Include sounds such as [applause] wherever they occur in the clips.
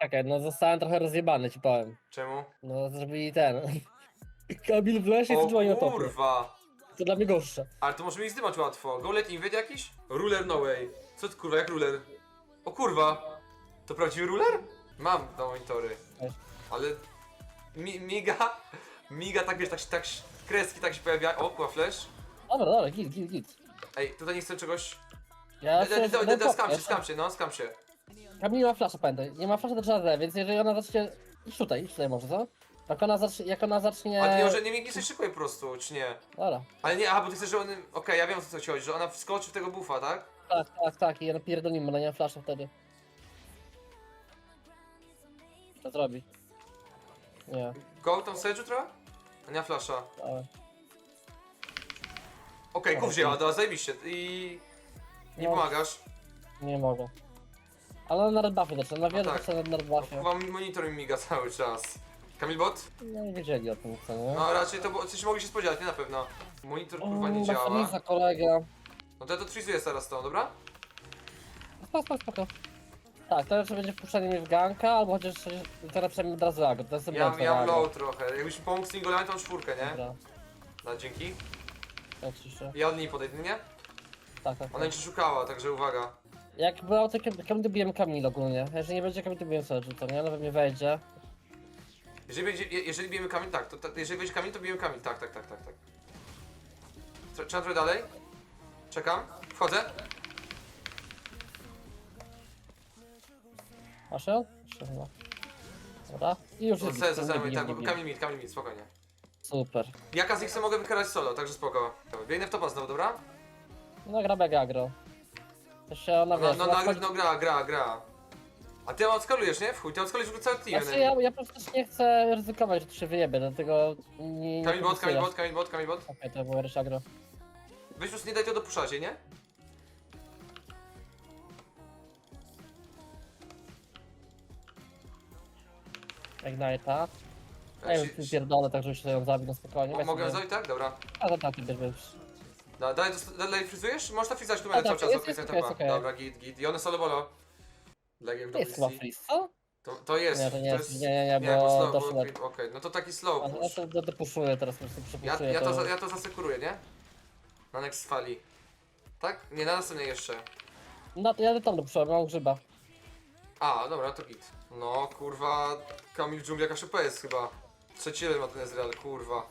Czekaj, no zostałem trochę rozjebany, ci powiem. Czemu? No, zrobili ten. [laughs] Kamil w lesie i O dzwoni o topie. kurwa! To dla mnie gorsze. Ale to możemy ich zdymać łatwo. Go let invid jakiś? Ruler no way. Co ty kurwa, jak ruler? O kurwa! To prawdziwy ruler? Mam na monitory. Ale... Mi, miga... Miga tak wiesz, tak, się- tak się- kreski tak się pojawiają. O, kurwa, flash. Dobra, dobra, git, git, git. Ej, tutaj nie chcę czegoś... Ja da- da- da- Skam się, ja- skam się, no, skam się. Kamil nie ma flasza, pamiętaj. Nie ma flasza do żadne, więc jeżeli ona zacznie... Idź tutaj, idź tutaj może, co? Jak ona zacznie... Jak ona zacznie... Ale nie, może nie mięknie szykuje po prostu, czy nie? Dobra. Ale nie, aha, bo ty chcesz, że on... Okej, ja wiem o co ci chodzi, że ona wskoczy w tego buffa, tak? Tak, tak, tak, i ja napierdolimy, ona nie ma flasza wtedy. Co zrobi? Nie, Go tam Sedge'u trochę? A nie ma flasha. ale... Okej, Dobra, kuf wzięła, dobra, zajebiście. I... Nie No. pomagasz. Nie mogę. Ale na red buffie zaczyna, na wiele tak. zaczyna na red buffie. Chyba monitor mi miga cały czas. Kamil bot? No nie wiedzieli o tym, co nie? No raczej to było, coś mogli się spodziewać, nie na pewno. Monitor kurwa nie działa. Marcelisa, kolega. No to ja to frizuję teraz tą, dobra? Spoko, spoko, spoko. Tak, to jeszcze będzie wpuszczanie mnie w ganka, albo chociaż teraz przynajmniej od razu agro, to jest Ja, agro. low trochę. Jakbyś mi pomógł z singolami, to mam czwórkę, nie? Dobra, No dzięki. tak ciszę. Ja od niej podejdę, nie? Tak, tak, Ona tak. cię szukała, także uwaga. Jak było, to kam dobiłem Kamil ogólnie. Jeżeli nie będzie Kamil, to Sedge, to nie? No we mnie wejdzie. Jeżeli, będzie, je- jeżeli bijemy kamień, tak, to, to jeżeli będzie kamień, to bijemy kamień, tak, tak, tak, tak, tak. Trzeba trochę dalej. Czekam, wchodzę. Masz ją? Jeszcze chyba. Dobra. I już jest. Zostaję, zostaję, tak, kamień mit, kamień mit, spokojnie. Super. Jaka z nich mogę wykarać solo, także spoko. Biegnę w topa znowu, dobra? No gra mega agro. Się ona No, wiesz, no, ona no, wchodzi- no gra, gra, gra. A ty odskalujesz, nie? W chuj, ty odskalujesz w ogóle cały team. Znaczy ja, ja po prostu nie chcę ryzykować, że to się wyjebie, dlatego nie... nie Kamień bot, kamień bot, kamień bot, kamień bot. Okej, to było ryż agro. Weź prostu nie daj to dopuszczać, nie? Ignite'a. Ja już się- pierdolę, tak żeby się ją zabił na spokojnie. Mo- Weź Mogę sobie- zrobić tak? Dobra. A, to tak, ty bierz, bierz. Da, dalej, dos- dalej fryzujesz? Można fryzować tu A, będę tak, cały czas, jest, jest okej, jest okej. Dobra, git, git. I one solo bolo. Legion To jest chyba WC. freeze, co? To, to jest. Nie, to nie jest, nie, nie, nie, bo slow, bo- do- Okej, no to taki slow A, ja push. to do- dopuszuję teraz, po prostu Ja, przepuszuję ja, to, to. za- ja to zasekuruję, nie? Na next fali. Tak? Nie, na następnej jeszcze. No to ja tam dopuszuję, mam grzyba. A, dobra, to git. No, kurwa, Kamil Dżungli jakaś OP jest chyba. Trzeci level ma ten Ezreal, kurwa.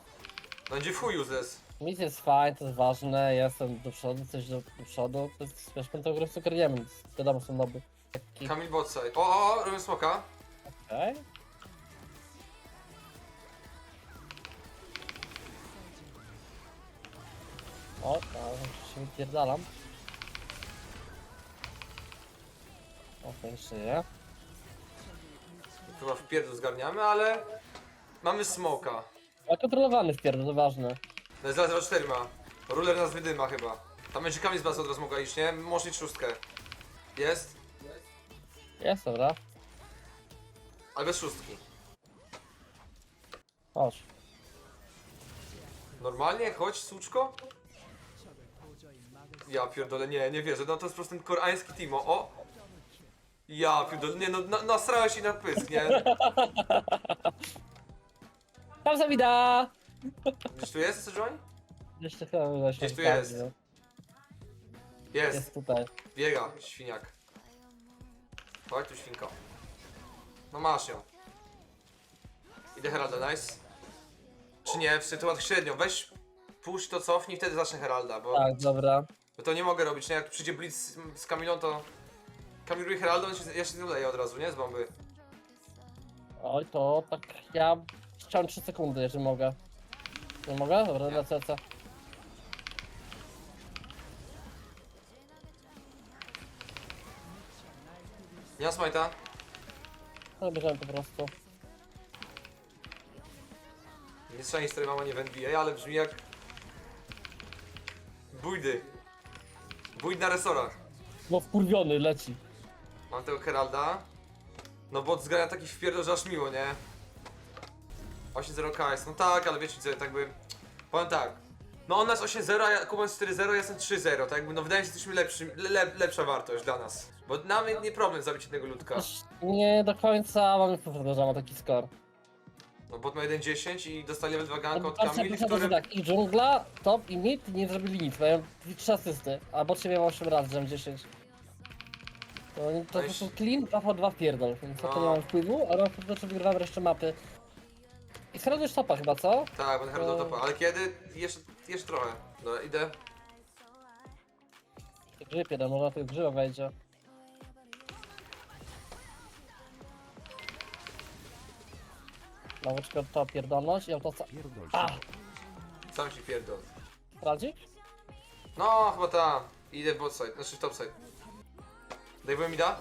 Będzie w chuj useless. Mit jest fajny, to jest ważne, ja jestem do przodu, coś do, do przodu. To jest, wiesz, tą grę więc wiadomo, są noby. Taki, Kamil botside. O, o, o, robię smoka. okej. O, to się wypierdalam. Okej, żyję. Chyba w pierdol zgarniamy, ale... Mamy smoka. A kontrolowany wpierdol, to ważne. No Ezreal 04 ma. Ruler nas wydyma chyba. Tam będzie Kamil z bazy od razu mogła iść, nie? Może mieć szóstkę. Jest? Jest, dobra. Ale bez szóstki. Chodź. Normalnie? Chodź, suczko? Ja pierdolę, nie, nie wierzę, no to jest po prostu ten koreański Timo, o! Ja pierdolę, nie no, na, nasrałeś się na pysk, nie? [laughs] Tam zawida! Gdzieś tu jest, Sejuani? Jeszcze chyba Gdzieś tu jest. Jest, Jest tutaj. biega, świniak. Chodź tu, świnko. No masz ją. Idę Heralda, nice. Czy nie, w sytuacji średnio, weź, puść to, cofnij, wtedy zacznę Heralda, bo... Tak, dobra. Bo to nie mogę robić, nie? Jak przyjdzie Blitz z, z Kamilą, to... Kamil i Heraldo, ja się, ja się leję od razu, nie? Z bomby. Oj, to tak ja chciałem 3 sekundy, jeżeli mogę. Nie mogę? Dobra, lecę, lecę. Nie ma smajta. Ale bierzemy po prostu. Nie strzeli z mama nie w NBA, ale brzmi jak... Bójdy. Bójd na resorach. No wkurwiony, leci. Mam tego Heralda. No bo zgrania taki wpierdol, że aż miło, nie? 8-0 KS, no tak, ale wiecie co, tak by... Powiem tak. No on nas 8-0, a ja- Kuba jest 4-0, ja jestem 3-0, tak jakby no wydaje mi się, że jesteśmy lepszy, le, lepsza wartość dla nas. Bo nam nie problem zabić jednego ludka. Nie do końca mamy powtarzamy taki score. No bot ma 1.10 i dostali level 2 ganka od patrzę, który... tak, i dżungla, top i mid nie zrobili nic, mają 3 asysty, a bot się miał 8 razy, że 10. To, oni- to No i- prostu clean, 2 po 2 pierdol, więc na to No. nie mam wpływu, ale po prostu wygrywamy resztę mapy. I schradujesz topa chyba, co? Tak, będę heraldał No. topa, ale kiedy? Jeszcze, jeszcze trochę. Dobra, idę. Grzyb jeden, może na tych grzyba wejdzie. Nauczkę to pierdolność i autoca... A! Sam się pierdol. Sprawdzi? No, chyba ta. Idę w botside, znaczy w topside. Dajmy mi da?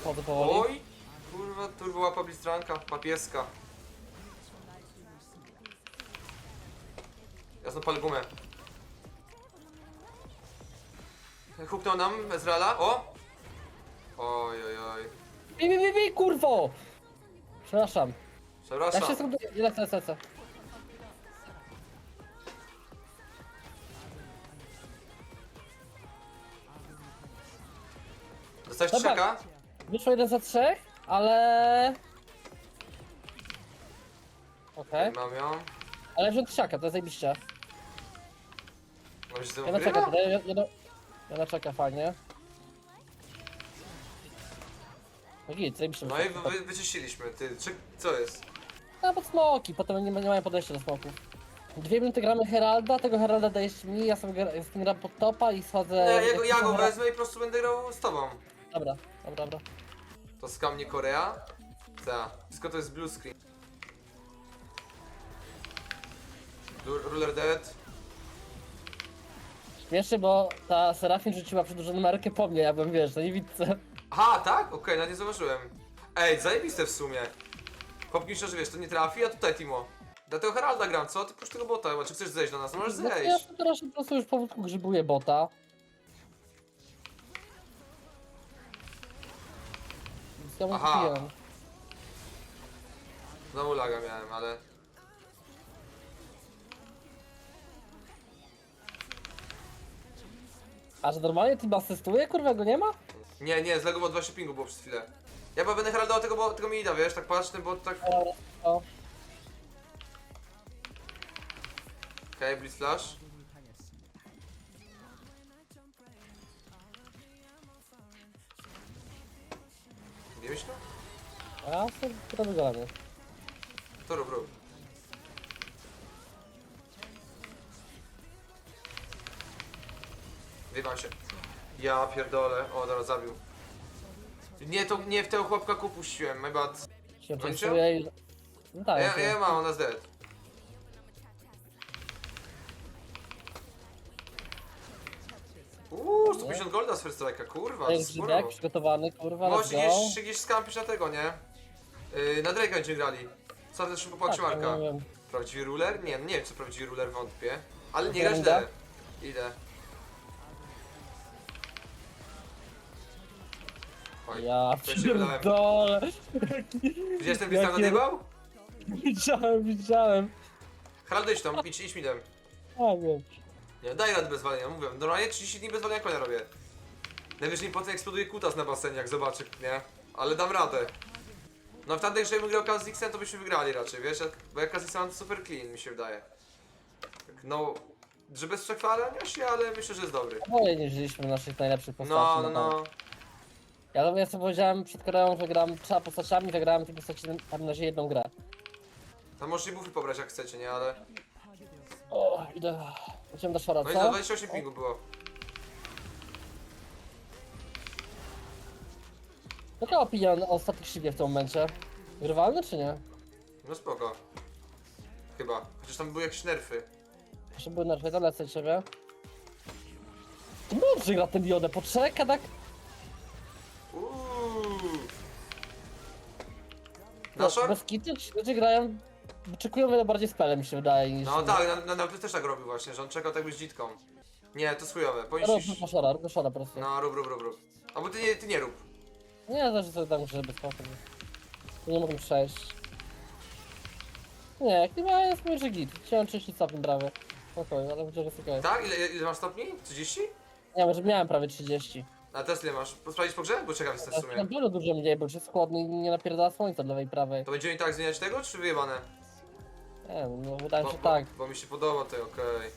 Wchodzę powoli. Oj! Kurwa, turbo łapa blistranka, papieska. Ja znów palę gumę. Huknął nam Ezreala, o! Oj, oj, oj. Bij, bij, bij, bij, kurwo! Przepraszam. Ja Przepraszam. się skąd... Ile chcę, chcę, chcę. Dostałeś Dobra. trzeka? Wyszło jeden za trzech, ale... Okej, Mam ją. ale wziął tysiaka, to jest zajebiście. Mam się z tym Jedna czeka, wygrywa? jedna, jedna, jedna czeka, fajnie. No git, zajebiście. No i wy, wy, wyczyściliśmy, ty, czy, co jest? No pod smoki, potem nie, ma- nie mają podejścia do smoków. Dwie minuty gramy Heralda, tego Heralda dajesz mi, ja sobie gra, z tym gram pod topa i schodzę... Nie, ja, go, ja go wezmę i po prostu będę grał z tobą. Dobra, dobra, dobra. To skam nie Korea? Ta. Wszystko to jest blue screen. Ru- Ruler dead. Śmiesznie, bo ta Serafin rzuciła przedłużoną markę po mnie, ja bym, wiesz, to nie widzę. Aha, tak? Okej, okay, nie zauważyłem. Ej, zajebiste w sumie. Popkin szczerze, wiesz, to nie trafi, a tutaj Timo. Dlatego Heralda gram, co? Ty puść tego bota, chyba, czy chcesz zejść do nas? No możesz No to ja zejść. teraz po prostu już powolutku grzybuję bota. Ja mu Aha. kupiłem. Znowu laga miałem, ale... A że normalnie team asystuje? Kurwa, go nie ma? Nie, nie, zlegował 20 pingu było przez chwilę. Ja chyba będę Heraldował tego, bo, tego mi da, wiesz, tak patrz, ten bot tak... Dobra, o. Okej, Blitz Flash. Wiesz to? A sobie to wygląda. To rób, rób. Wybam się. Ja pierdolę. O, dobra, zabił. Nie, to nie w tego chłopka kupuściłem, my bad. Się Kończył? i... No tak, Ja, to- ja mam, ona jest dead. Uuu, 150 golda z First Strike'a, kurwa, jest sporo. grzybek przygotowany, kurwa, Możesz let's go. gdzieś, gdzieś skampić na tego, nie? Yy, na Drake'a będziemy grali. Co też szybko Tak, Marka? nie wiem. Prawdziwy ruler? Nie, nie wiem czy prawdziwy ruler wątpię. Ale nie Idę, gra idę. Oj, Ja to się pierdolę. Widziałeś ten blizna Jakie- nadjebał? Widziałem, widziałem. Herald, idź tam, idź, idź midem. A wiem. Nie, daj radę bez walenia, mówię. Normalnie 30 dni bez walenia konia robię. Najwyżej potem eksploduje kutas na basenie, jak zobaczy, nie? Ale dam radę. No w tamtej grze bym grał Kazixem, to byśmy wygrali raczej, wiesz? Bo jak Kazixem mam super clean, mi się wydaje. Tak, No, że bez przekwalania się, ale myślę, że jest dobry. Oboje nie wzięliśmy naszych najlepszych postaci. No, no, no. Ja to ja sobie powiedziałem przed Koreą, że gram trzema postaciami, wygrałem te postaci tam na razie jedną grę. Tam możecie bufy pobrać jak chcecie, nie? Ale... O, idę. Idziemy do szara, No i za co? 28 pingu było. Jaka opinia o Static Shipie w tym momencie? Grywalny czy nie? No spoko. Chyba. Chociaż tam były jakieś nerfy. Jeszcze były na zalecę ciebie. Dobrze gra ten diodę, poczeka tak? Uuuu. No, Na short? bez kitu ludzie grają, wyczekują wiele bardziej spelem mi się wydaje niż... No tak, na, na, na też tak robił właśnie, że on czekał tak być dzitką. Nie, to jest chujowe. Rób Powinniś... do szara, rób do szara po prostu. No, rób, rób, rób, rób. Albo ty nie, ty nie rób. Nie, też sobie tak muszę, żeby spokój. Nie mogę przejść. Nie, chyba jest mój że git. Chciałem 30 stopni prawie. Spokojnie, ale myślę, że jest okej. Tak? Ile, ile masz stopni? 30? Nie, może miałem prawie 30. A teraz ile masz? Sprawdzić po grze? Bo czekam jestem w Na sumie. pewno dużo mniej, bo już jest chłodny i nie napierdala słońca do lewej i prawej. To będziemy i tak zmieniać tego, czy wyjebane? Nie no wydaje Bo, mi się tak. bo mi się podoba to, okej.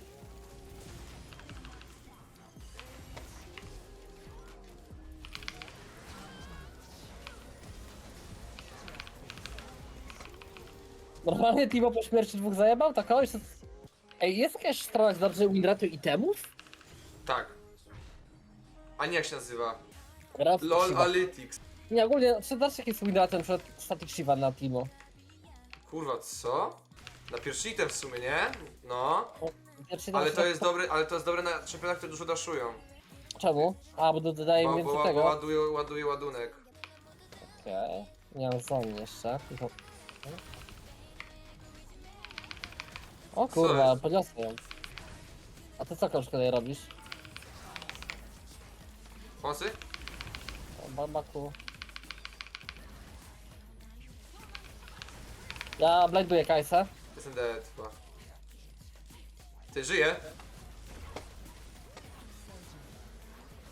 Normalnie Timo po śmierci dwóch zajebał, tak kogoś? to- Ej, jest jakaś strona, że dobrze winratu itemów? Tak. A nie jak się nazywa? Raz LOL Shiva. Analytics. Nie, ogólnie, czy dasz jakiś winratem, na przykład Static Shiva na Timo? Kurwa, co? Na pierwszy item w sumie, nie? No. Ale to jest dobry, ale to jest dobre na czempionach, które dużo daszują. Czemu? A, bo dodaje mi Bo, więcej bo, bo tego. ładuje, ładuje ładunek. Okej. Nie mam zoni jeszcze. O kurwa, jest? podniosę ją. A ty co koszkę tutaj robisz? Pomocy? O, Barbaku. Ja blinduję Kajsę. Jestem dead chyba. Ty, żyje?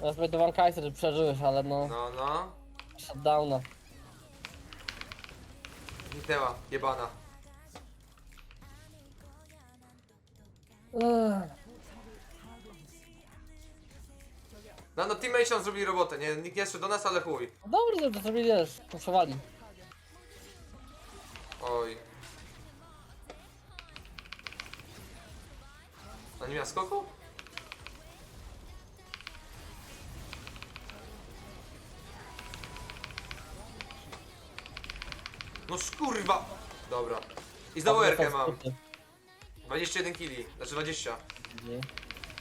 Ja zbindowałem Kajsę, że przeżyłeś, ale no... No, no. Shutdowna. Zniknęła, jebana. Ech. No, no, teammates nam zrobili robotę, nie? Nikt nie szedł do nas, ale chuj. Dobrze, to sobie wiesz, poszowali. Oj. Nie miała skoku? No szkurwa! Dobra. I znowu Erkę mam. 21 killi, znaczy 20.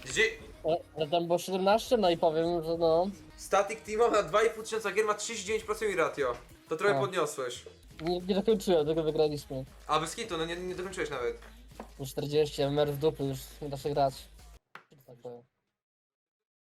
Gdzie? O, Ale tam było 17, no i powiem, że no... Static Teamo na 2,5 tysiąca gier ma 39% ratio. To trochę A. podniosłeś. Nie, nie dokończyłem, tego wygraliśmy. A bez kitu, no nie, nie dokończyłeś nawet. Po 40, MR w dupy już nie da się. Tak powiem.